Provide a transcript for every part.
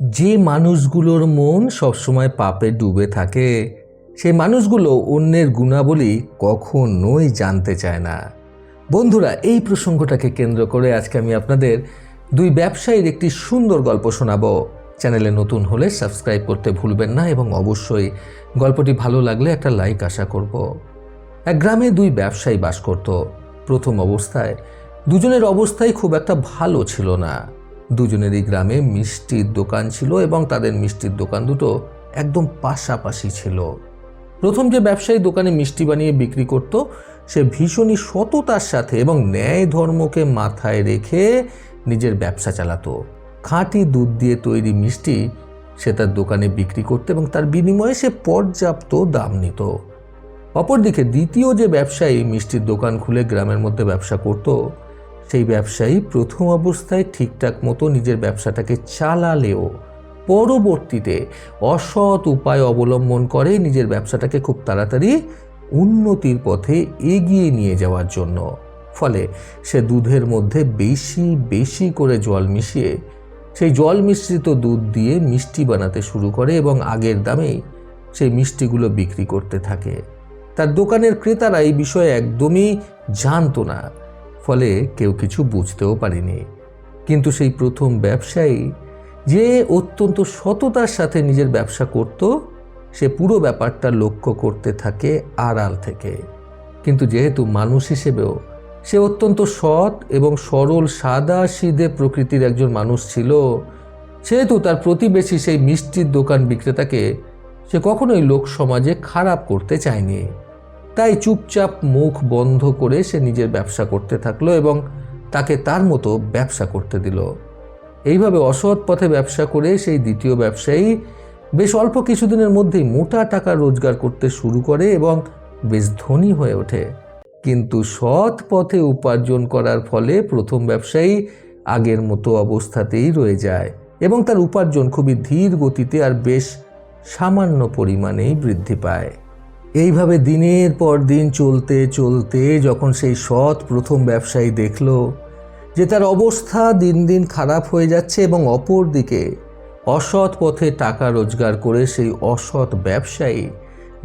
যে মানুষগুলোর মন সবসময় পাপে ডুবে থাকে, সেই মানুষগুলো অন্যের গুণাবলী কখনোই জানতে চায় না। বন্ধুরা, এই প্রসঙ্গটাকে কেন্দ্র করে আজকে আমি আপনাদের দুই ব্যবসায়ীর একটি সুন্দর গল্প শোনাবো। চ্যানেলে নতুন হলে সাবস্ক্রাইব করতে ভুলবেন না এবং অবশ্যই গল্পটি ভালো লাগলে একটা লাইক আশা করব। এক গ্রামে দুই ব্যবসায়ী বাস করত। প্রথম অবস্থায় দুজনের অবস্থাই খুব একটা ভালো ছিল না। দুজনেরই গ্রামে মিষ্টির দোকান ছিল এবং তাদের মিষ্টির দোকান দুটো একদম পাশাপাশি ছিল। প্রথম যে ব্যবসায়ী দোকানে মিষ্টি বানিয়ে বিক্রি করত, সে ভীষণই সততার সাথে এবং ন্যায় ধর্মকে মাথায় রেখে নিজের ব্যবসা চালাতো। খাঁটি দুধ দিয়ে তৈরি মিষ্টি সে তার দোকানে বিক্রি করত এবং তার বিনিময়ে সে পর্যাপ্ত দাম নিত। অপরদিকে দ্বিতীয় যে ব্যবসায়ী মিষ্টির দোকান খুলে গ্রামের মধ্যে ব্যবসা করত সেই ব্যবসায়ী প্রথম অবস্থায় ঠিকঠাক মতো নিজের ব্যবসাটাকে চালালেও পরবর্তীতে অসৎ উপায় অবলম্বন করে নিজের ব্যবসাটাকে খুব তাড়াতাড়ি উন্নতির পথে এগিয়ে নিয়ে যাওয়ার জন্য। ফলে সে দুধের মধ্যে বেশি বেশি করে জল মিশিয়ে সেই জল মিশ্রিত দুধ দিয়ে মিষ্টি বানাতে শুরু করে এবং আগের দামেই সেই মিষ্টিগুলো বিক্রি করতে থাকে। তার দোকানের ক্রেতারা এই বিষয়ে একদমই জানতো না। ফলে কেউ কিছু বুঝতেও পারেনি। কিন্তু সেই প্রথম ব্যবসায়ী যে অত্যন্ত সততার সাথে নিজের ব্যবসা করত, সে পুরো ব্যাপারটা লক্ষ্য করতে থাকে আড়াল থেকে। কিন্তু যেহেতু মানুষ হিসেবেও সে অত্যন্ত সৎ এবং সরল সাদা সিধে প্রকৃতির একজন মানুষ ছিল, সেহেতু তার প্রতিবেশী সেই মিষ্টির দোকান বিক্রেতাকে সে কখনোই লোক সমাজে খারাপ করতে চায়নি। তাই চুপচাপ মুখ বন্ধ করে সে নিজের ব্যবসা করতে থাকল এবং তাকে তার মতো ব্যবসা করতে দিল। এইভাবে অসৎ পথে ব্যবসা করে সেই দ্বিতীয় ব্যবসায়ী বেশ অল্প কিছুদিনের মধ্যেই মোটা টাকা রোজগার করতে শুরু করে এবং বেশ ধনী হয়ে ওঠে। কিন্তু সৎ পথে উপার্জন করার ফলে প্রথম ব্যবসায়ী আগের মতো অবস্থাতেই রয়ে যায় এবং তার উপার্জন খুবই ধীর গতিতে আর বেশ সামান্য পরিমাণেই বৃদ্ধি পায়। এইভাবে দিনের পর দিন চলতে চলতে যখন সেই সৎ প্রথম ব্যবসায়ী দেখল যে তার অবস্থা দিন দিন খারাপ হয়ে যাচ্ছে এবং অপর দিকে অসৎ পথে টাকা রোজগার করে সেই অসৎ ব্যবসায়ী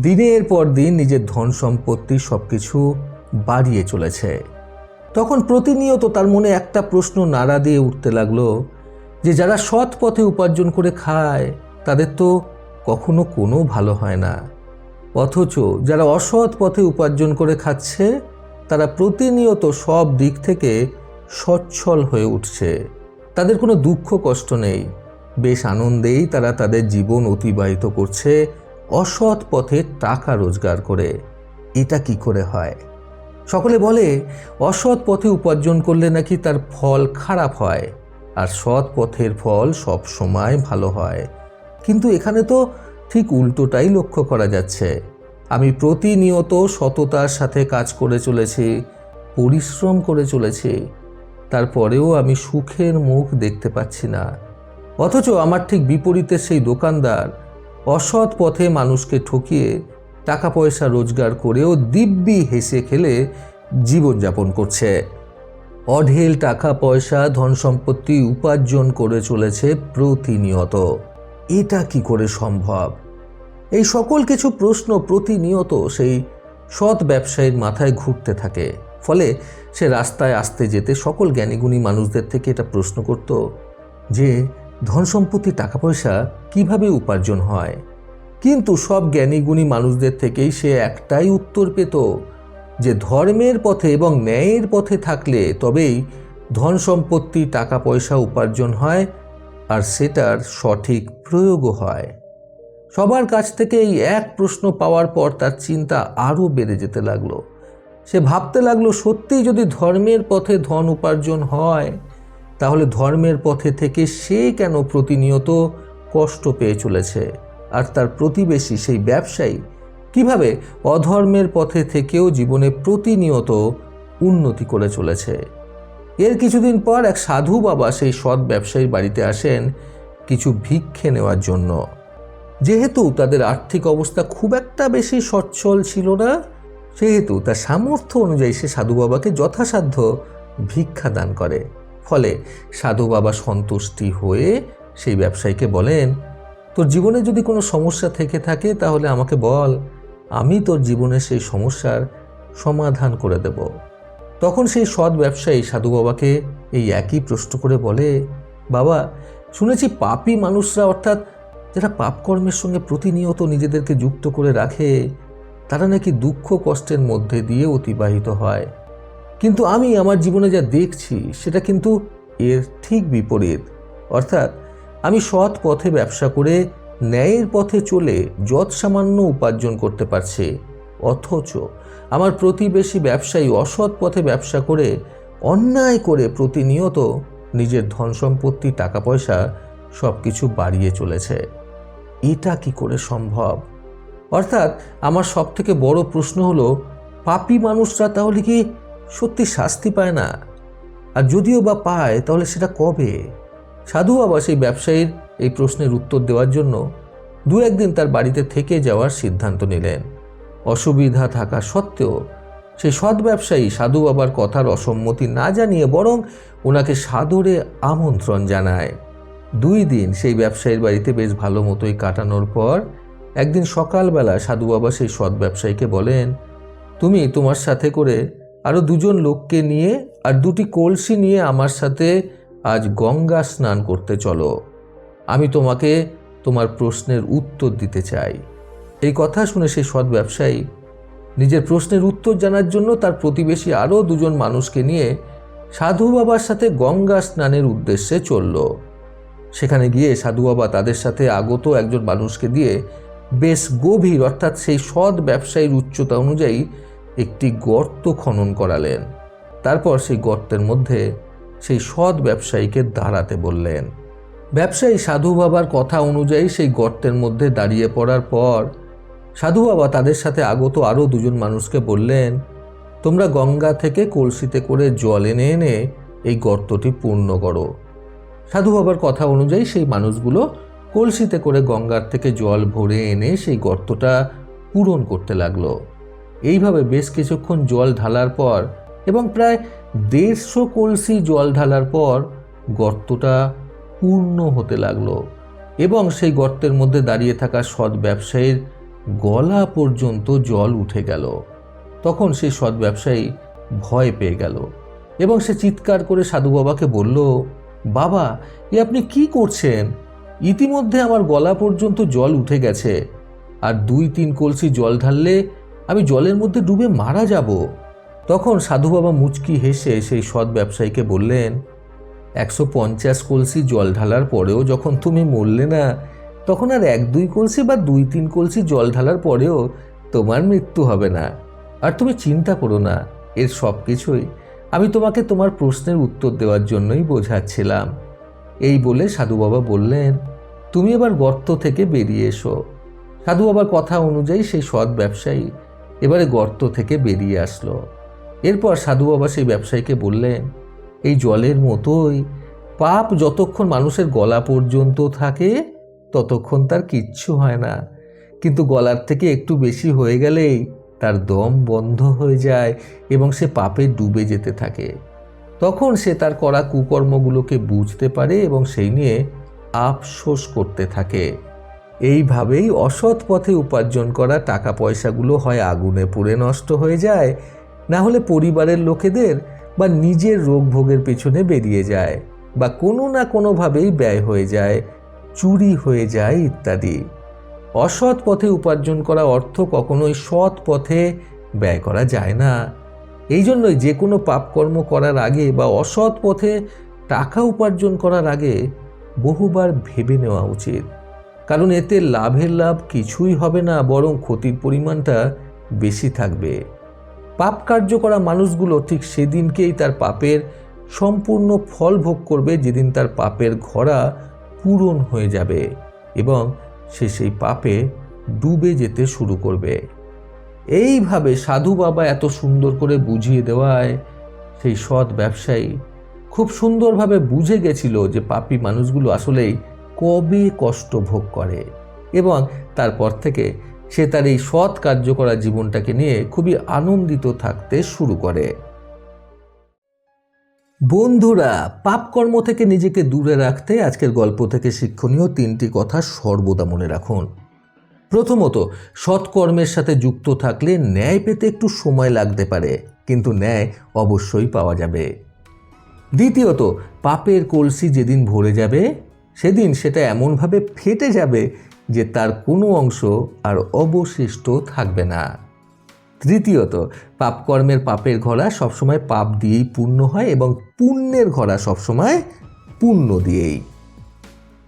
দিনের পর দিন নিজের ধন সম্পত্তি সব কিছু বাড়িয়ে চলেছে। তখন প্রতিনিয়ত তার মনে একটা প্রশ্ন নাড়া দিয়ে উঠতে লাগল যে যারা সৎ পথে উপার্জন করে খায়, তাদের তো কখনো কোনো ভালো হয় না। অথচ যারা অসৎ পথে উপার্জন করে খাচ্ছে, তারা প্রতিনিয়ত সব দিক থেকে সচ্ছল হয়ে উঠছে। তাদের কোনো দুঃখ, কষ্ট নেই। বেশ আনন্দেই তারা তাদের জীবন অতিবাহিত করছে, অসৎ পথে টাকা রোজগার করে। এটা কি করে হয়? সকলে বলে, অসৎ পথে উপার্জন করলে নাকি তার ফল খারাপ হয়, আর সৎ পথের ফল সব সময় ভালো হয়। কিন্তু এখানে তো ঠিক উল্টোটাই লক্ষ্য করা যাচ্ছে। আমি প্রতিনিয়ত সততার সাথে কাজ করে চলেছি, পরিশ্রম করে চলেছি। তারপরেও আমি সুখের মুখ দেখতে পাচ্ছি না। অথচ আমার ঠিক বিপরীতে সেই দোকানদার অসৎ পথে মানুষকে ঠকিয়ে টাকা পয়সা রোজগার করেও দিব্যি হেসে খেলে জীবনযাপন করছে। অঢেল টাকা পয়সা ধন সম্পত্তি উপার্জন করে চলেছে প্রতিনিয়ত। এটা কি করে সম্ভব? এই সকল কিছু প্রশ্ন প্রতিনিয়ত সেই সৎ ব্যবসায়ীর মাথায় ঘুরতে থাকে। ফলে সে রাস্তায় আসতে যেতে সকল জ্ঞানীগুণী মানুষদের থেকে এটা প্রশ্ন করত যে, ধন সম্পত্তি টাকা পয়সা কীভাবে উপার্জন হয়? কিন্তু সব জ্ঞানীগুণী মানুষদের থেকেই সে একটাই উত্তর পেত যে, ধর্মের পথে এবং ন্যায়ের পথে থাকলে তবেই ধন সম্পত্তি টাকা পয়সা উপার্জন হয় আর সেটার সঠিক প্রয়োগও হয়। সবার কাছ থেকে এই এক প্রশ্ন পাওয়ার পর তার চিন্তা আরও বেড়ে যেতে লাগল। সে ভাবতে লাগল, সত্যিই যদি ধর্মের পথে ধন উপার্জন হয়, তাহলে ধর্মের পথে থেকে সে কেন প্রতিনিয়ত কষ্ট পেয়ে চলেছে? আর তার প্রতিবেশী, সেই ব্যবসায়ী, কীভাবে অধর্মের পথে থেকেও জীবনে প্রতিনিয়ত উন্নতি করে চলেছে? এর কিছুদিন পর এক সাধু বাবা সেই সৎ ব্যবসায়ীর বাড়িতে আসেন। কিছু ভিক্ষে নেওয়ার জন্য। যেহেতু তাদের আর্থিক অবস্থা খুব একটা বেশি সচ্ছল ছিল না, সেহেতু তার সামর্থ্য অনুযায়ী সে সাধু বাবাকে যথাসাধ্য ভিক্ষা দান করে। ফলে সাধু বাবা সন্তুষ্টি হয়ে সেই ব্যবসায়ীকে বলেন, তোর জীবনে যদি কোনো সমস্যা থেকে থাকে তাহলে আমাকে বল, আমি তোর জীবনে সেই সমস্যার সমাধান করে দেব। তখন সেই সৎ ব্যবসায়ী সাধু বাবাকে এই একই প্রশ্ন করে বলে, বাবা শুনেছি পাপী মানুষরা অর্থাৎ যারা পাপকর্মের সঙ্গে প্রতিনিয়ত নিজেদেরকে যুক্ত করে রাখে, তারা নাকি দুঃখ কষ্টের মধ্যে দিয়ে অতিবাহিত হয়। কিন্তু আমি আমার জীবনে যা দেখছি, সেটা কিন্তু এর ঠিক বিপরীত। অর্থাৎ আমি সৎ পথে ব্যবসা করে ন্যায়ের পথে চলে যৎ সামান্য উপার্জন করতে পারছি। অথচ আমার প্রতিবেশী ব্যবসায়ী অসৎ পথে ব্যবসা করে অন্যায় করে প্রতিনিয়ত নিজের ধন সম্পত্তি টাকা পয়সা সব কিছু বাড়িয়ে চলেছে। এটা কি করে সম্ভব? অর্থাৎ আমার সব থেকে বড় প্রশ্ন হলো, পাপি মানুষরা তাহলে কি সত্যি শাস্তি পায় না? আর যদিও বা পায়, তাহলে সেটা কবে? সাধু বাবা সেই ব্যবসায়ীর এই প্রশ্নের উত্তর দেওয়ার জন্য দু একদিন তার বাড়িতে থেকে যাওয়ার সিদ্ধান্ত নিলেন। অসুবিধা থাকা সত্ত্বেও সেই সৎ ব্যবসায়ী সাধু বাবার কথার অসম্মতি না জানিয়ে বরং ওনাকে সাদরে আমন্ত্রণ জানায়। দুই দিন সেই ব্যবসায়ীর বাড়িতে বেশ ভালো মতোই কাটানোর পর একদিন সকালবেলা সাধু বাবা সেই সৎ ব্যবসায়ীকে বলেন, তুমি তোমার সাথে করে আরও দুজন লোককে নিয়ে আর দুটি কলসি নিয়ে আমার সাথে আজ গঙ্গা স্নান করতে চলো। আমি তোমাকে তোমার প্রশ্নের উত্তর দিতে চাই। এই কথা শুনে সেই সৎ ব্যবসায়ী নিজের প্রশ্নের উত্তর জানার জন্য তার প্রতিবেশী আরও দুজন মানুষকে নিয়ে সাধু বাবার সাথে গঙ্গা স্নানের উদ্দেশ্যে চলল। সেখানে গিয়ে সাধু বাবা তাদের সাথে আগত একজন মানুষকে দিয়ে বেশ গভীর, অর্থাৎ সেই সৎ ব্যবসায়ীর উচ্চতা অনুযায়ী একটি গর্ত খনন করালেন। তারপর সেই গর্তের মধ্যে সেই সৎ ব্যবসায়ীকে দাঁড়াতে বললেন। ব্যবসায়ী সাধু বাবার কথা অনুযায়ী সেই গর্তের মধ্যে দাঁড়িয়ে পড়ার পর সাধু বাবা তাদের সাথে আগত আরও দুজন মানুষকে বললেন, তোমরা গঙ্গা থেকে কলসিতে করে জল এনে এনে এই গর্তটি পূর্ণ করো। সাধু বাবার কথা অনুযায়ী সেই মানুষগুলো কলসিতে করে গঙ্গার থেকে জল ভরে এনে সেই গর্তটা পূরণ করতে লাগল। এইভাবে বেশ কিছুক্ষণ জল ঢালার পর এবং প্রায় দেড়শো কলসি জল ঢালার পর গর্তটা পূর্ণ হতে লাগল এবং সেই গর্তের মধ্যে দাঁড়িয়ে থাকা সৎ ব্যবসায়ীর গলা পর্যন্ত জল উঠে গেল। তখন সেই সৎ ব্যবসায়ী ভয় পেয়ে গেল এবং সে চিৎকার করে সাধু বাবাকে বলল, বাবা, এ আপনি কি করছেন? ইতিমধ্যে আমার গলা পর্যন্ত জল উঠে গেছে। আর দুই তিন কলসি জল ঢাললে আমি জলের মধ্যে ডুবে মারা যাব। তখন সাধু বাবা মুচকি হেসে সেই সৎ ব্যবসায়ীকে বললেন, একশো পঞ্চাশ কলসি জল ঢালার পরেও যখন তুমি মরলে না তখন আর এক দুই কলসি বা দুই তিন কলসি জল ঢালার পরেও তোমার মৃত্যু হবে না। আর তুমি চিন্তা করো না, এর সব কিছুই আমি তোমাকে তোমার প্রশ্নের উত্তর দেওয়ার জন্যই বোঝাচ্ছিলাম। এই বলে সাধু বাবা বললেন, তুমি এবার গর্ত থেকে বেরিয়ে এসো। সাধু বাবার কথা অনুযায়ী সেই সৎ ব্যবসায়ী এবারে গর্ত থেকে বেরিয়ে আসলো। এরপর সাধু বাবা সেই ব্যবসায়ীকে বললেন, এই জলের মতোই পাপ যতক্ষণ মানুষের গলা পর্যন্ত থাকে ততক্ষণ তার কিচ্ছু হয় না। কিন্তু গলার থেকে একটু বেশি হয়ে গেলেই তার দম বন্ধ হয়ে যায় এবং সে পাপে ডুবে যেতে থাকে। তখন সে তার করা কুকর্মগুলোকে বুঝতে পারে এবং সেই নিয়ে আফসোস করতে থাকে। এইভাবেই অসৎ পথে উপার্জন করা টাকা পয়সাগুলো হয় আগুনে পুড়ে নষ্ট হয়ে যায়, না হলে পরিবারের লোকেদের বা নিজের রোগ ভোগের পেছনে বেরিয়ে যায় বা কোনো না কোনোভাবেই ব্যয় হয়ে যায়। চুরি হয়ে যায় ইত্যাদি। অসৎ পথে উপার্জন করা অর্থ কখনোই সৎ পথে ব্যয় করা যায় না। এই জন্যই যে কোনো পাপকর্ম করার আগে বা অসৎ পথে টাকা উপার্জন করার আগে বহুবার ভেবে নেওয়া উচিত। কারণ এতে লাভের লাভ কিছুই হবে না, বরং ক্ষতির পরিমাণটা বেশি থাকবে। পাপ কার্য করা মানুষগুলো ঠিক সেদিনকেই তার পাপের সম্পূর্ণ ফল ভোগ করবে, যেদিন তার পাপের ঘোড়া পূরণ হয়ে যাবে এবং সে সেই পাপে ডুবে যেতে শুরু করবে। এইভাবে সাধু বাবা এত সুন্দর করে বুঝিয়ে দেওয়ায় সেই সৎ ব্যবসায়ী খুব সুন্দরভাবে বুঝে গেছিল যে পাপী মানুষগুলো আসলেই কবে কষ্ট ভোগ করে এবং তারপর থেকে সে তার এই সৎ কার্য করা জীবনটাকে নিয়ে খুবই আনন্দিত থাকতে শুরু করে। বন্ধুরা, পাপকর্ম থেকে নিজেকে দূরে রাখতে আজকের গল্প থেকে শিক্ষণীয় তিনটি কথা সর্বদা মনে রাখুন। প্রথমত, সৎকর্মের সাথে যুক্ত থাকলে ন্যায় পেতে একটু সময় লাগতে পারে, কিন্তু ন্যায় অবশ্যই পাওয়া যাবে। দ্বিতীয়ত, পাপের কলসি যেদিন ভরে যাবে, সেদিন সেটা এমনভাবে ফেটে যাবে যে তার কোনো অংশ আর অবশিষ্ট থাকবে না। তৃতীয়ত, পাপকর্মের পাপের ঘোড়া সবসময় পাপ দিয়েই পূর্ণ হয় এবং পুণ্যের ঘোড়া সবসময় পুণ্য দিয়েই।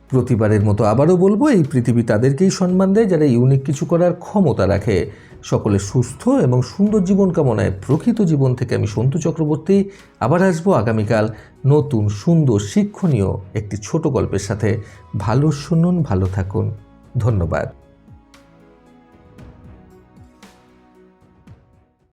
প্রতিবারের মতো আবারও বলব, এই পৃথিবী তাদেরকেই সম্মান দেয় যারা ইউনিক কিছু করার ক্ষমতা রাখে। সকলে সুস্থ এবং সুন্দর জীবন কামনায় প্রকৃত জীবন থেকে আমি সন্তু চক্রবর্তী। আবার আসব আগামীকাল নতুন, সুন্দর, শিক্ষণীয় একটি ছোট গল্পের সাথে। ভালো শুনুন, ভালো থাকুন। ধন্যবাদ।